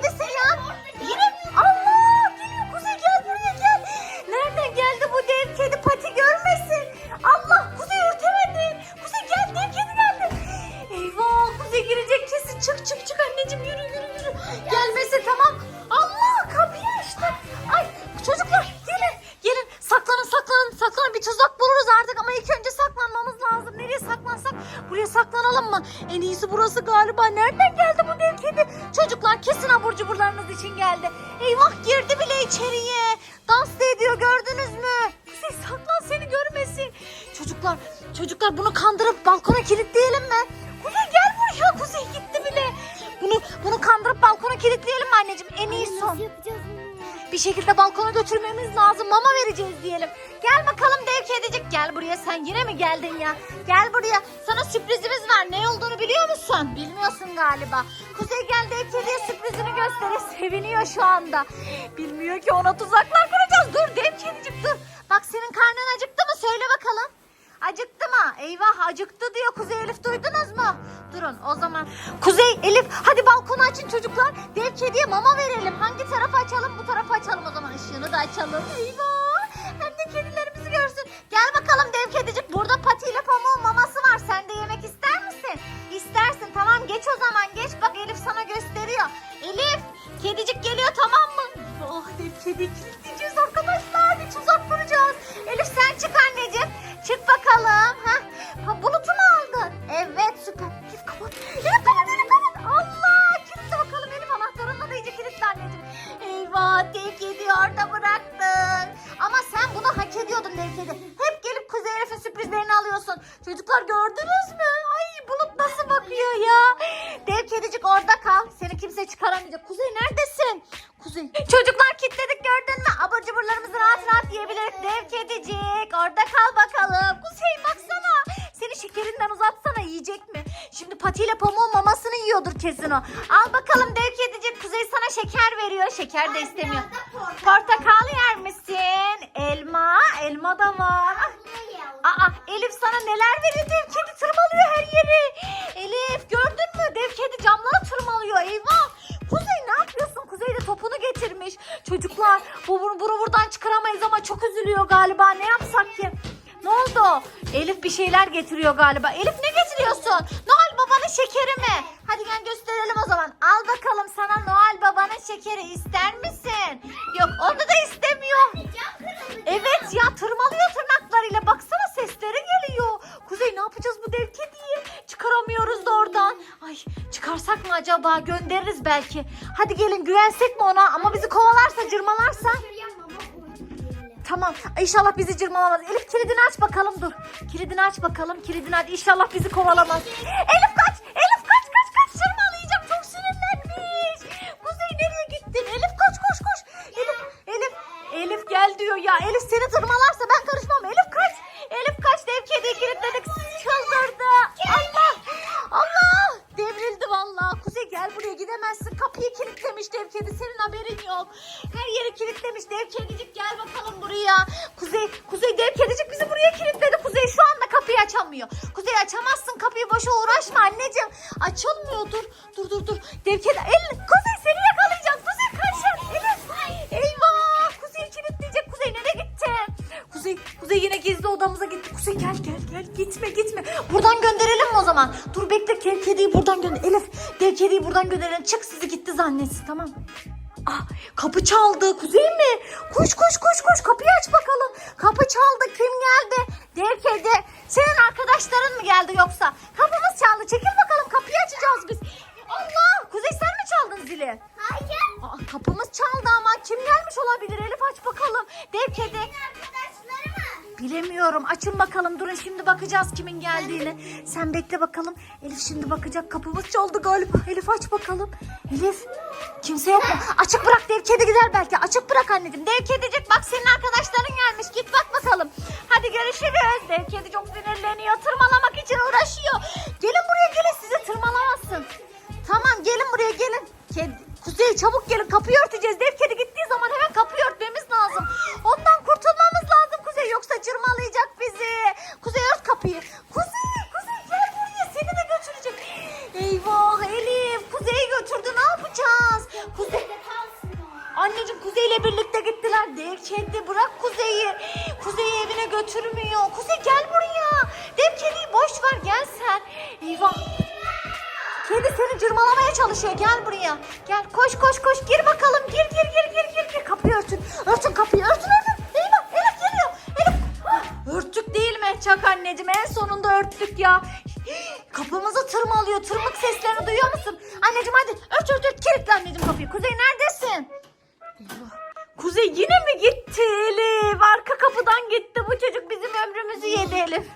neredesin ya? Yine Allah geliyor Kuzey gel buraya gel. Nereden geldi bu dev kedi pati görmesin. Allah Kuzey örtemedi. Kuzey gel dev kedi geldi. Eyvah Kuzey girecek kesin çık çık çık anneciğim yürü yürü yürü. Gelmesin tamam. Allah kapıyı açtı. Ay çocuklar gelin gelin saklanın saklanın saklanın bir tuzak buluruz artık ama ilk önce saklanmamız lazım. Nereye saklansak buraya saklanalım mı? En iyisi burası galiba nereden abur cuburlarınız için geldi. Eyvah girdi bile içeriye. Dans da ediyor gördünüz mü? Kuzey saklan seni görmesin. Çocuklar çocuklar bunu kandırıp balkona kilitleyelim mi? Kuzey gel buraya. Kuzey gitti bile. Bunu bunu kandırıp balkona kilitleyelim mi anneciğim? En iyi son. Nasıl yapacağız bunu? Bir şekilde balkona götürmemiz lazım. Mama vereceğiz diyelim. Gel bakalım dev kedicik gel buraya. Sen yine mi geldin ya? Gel buraya. Sana sürprizimiz var. Ne olduğunu biliyor musun? Bilmiyorsun galiba. Kuzey gel dev kediye sürprizini gösterir. Seviniyor şu anda. Bilmiyor ki ona tuzaklar kuracağız. Dur dev kedicik dur. Bak senin karnın acıktı mı? Söyle bakalım. Acıktı? Eyvah acıktı diyor Kuzey Elif duydunuz mu? Durun o zaman. Kuzey Elif hadi balkonu açın çocuklar. Dev kediye mama verelim. Hangi tarafa açalım? Bu tarafa açalım o zaman. Işığını da açalım. Eyvah. Hem de kedilerimizi görsün. Gel bakalım dev kedicik. Burada patiyle pamuğun maması var. Sen de yemek ister misin? İstersin. Tamam geç o zaman geç. Bak Elif sana gösteriyor. Elif kedicik geliyor tamam mı? Oh dev kediyi kilitleyeceğiz alıyorsun. Çocuklar gördünüz mü? Ay bulut nasıl bakıyor ya? Dev kedicik orada kal. Seni kimse çıkaramayacak. Kuzey neredesin? Kuzey. Çocuklar kilitledik gördün mü? Abur cuburlarımızı rahat rahat yiyebiliriz. Dev kedicik orada kal bakalım. Kuzey baksana. Seni şekerinden uzatsana yiyecek mi? Şimdi patiyle pamuğun mamasını yiyordur kesin o. Al bakalım dev kedicik. Kuzey sana şeker veriyor. Şeker de istemiyor. Portakal yer misin? Elma. Elma da var. Aa Elif sana neler veriyor dev kedi tırmalıyor her yeri. Elif gördün mü dev kedi camları tırmalıyor eyvah. Kuzey ne yapıyorsun? Kuzey de topunu getirmiş. Çocuklar bu bunu, bunu buradan çıkaramayız ama çok üzülüyor galiba. Ne yapsak ki? Ne oldu? Elif bir şeyler getiriyor galiba. Elif ne getiriyorsun? Noel babanın şekeri mi? Hadi gel gösterelim o zaman. Al bakalım sana Noel babanın şekeri ister misin? Yok onu da istemiyor. Acaba? Göndeririz belki. Hadi gelin güvensek mi ona? Ama bizi kovalarsa cırmalarsa. Tamam. İnşallah bizi cırmalamaz. Elif kilidini aç bakalım dur. Kilidini aç bakalım. Kilidini aç. İnşallah bizi kovalamaz. Elif Kuzey, Kuzey dev kedicik bizi buraya kilitledi. Kuzey şu anda kapıyı açamıyor. Kuzey açamazsın kapıyı boşa uğraşma anneciğim. Açılmıyor dur. Dur dur dur. Dev kedi. El, Kuzey seni yakalayacak. Kuzey kaç. Elif. Eyvah. Kuzey kilitleyecek. Kuzey nereye gitti? Kuzey, Kuzey yine gizli odamıza gitti. Kuzey gel gel gel. Gitme gitme. Buradan gönderelim mi o zaman? Dur bekle dev kediyi buradan gönder. Elif dev kediyi buradan gönderelim. Çık sizi gitti zannetsin tamam? Ah, kapı çaldı. Kuzey mi? Koş koş koş koş kapıyı aç bakalım. Kapı çaldı. Kim geldi? Dev kedi. Senin arkadaşların mı geldi yoksa? Kapımız çaldı. Çekil bakalım kapıyı açacağız biz. Allah! Kuzey sen mi çaldın zili? Hayır. Aa, kapımız çaldı ama kim gelmiş olabilir? Elif aç bakalım. Dev kedi. Bilemiyorum. Açın bakalım. Durun şimdi bakacağız kimin geldiğini. Sen bekle bakalım. Elif şimdi bakacak. Kapımız çaldı galiba. Elif aç bakalım. Elif. Kimse yok mu? Açık bırak dev kedi gider belki. Açık bırak anneciğim. Dev kedicik bak senin arkadaşların gelmiş. Git bak bakalım. Hadi görüşürüz. Dev kedi çok sinirleniyor. Tırmalamak için uğraşıyor. Gelin buraya gelin. Sizi tırmalamazsın. Tamam gelin buraya gelin. Kedi, Kuzey çabuk gelin kapıyı örteceğiz. Dev kedi gittiği zaman hemen kapıyı örtmemiz lazım. Ondan ile birlikte gittiler. Dev kedi bırak Kuzey'i. Kuzey'i evine götürmüyor. Kuzey gel buraya. Dev kediyi boş ver gel sen. Eyvah. Kedi seni cırmalamaya çalışıyor. Gel buraya. Gel koş koş koş. Gir bakalım. Gir gir gir gir gir. gir. Kapıyı örtün. Örtün kapıyı. Örtün örtün. Eyvah. Elif geliyor. Elif. Ah, Örttük değil mi? Çak anneciğim. En sonunda örttük ya. Kapımızı tırmalıyor. Tırmık seslerini duyuyor musun? Anneciğim hadi ört ört ört kilitle anneciğim kapıyı. Kuzey neredesin? Kuzey yine mi gitti Elif? Arka kapıdan gitti. Bu çocuk bizim ömrümüzü yedi Elif.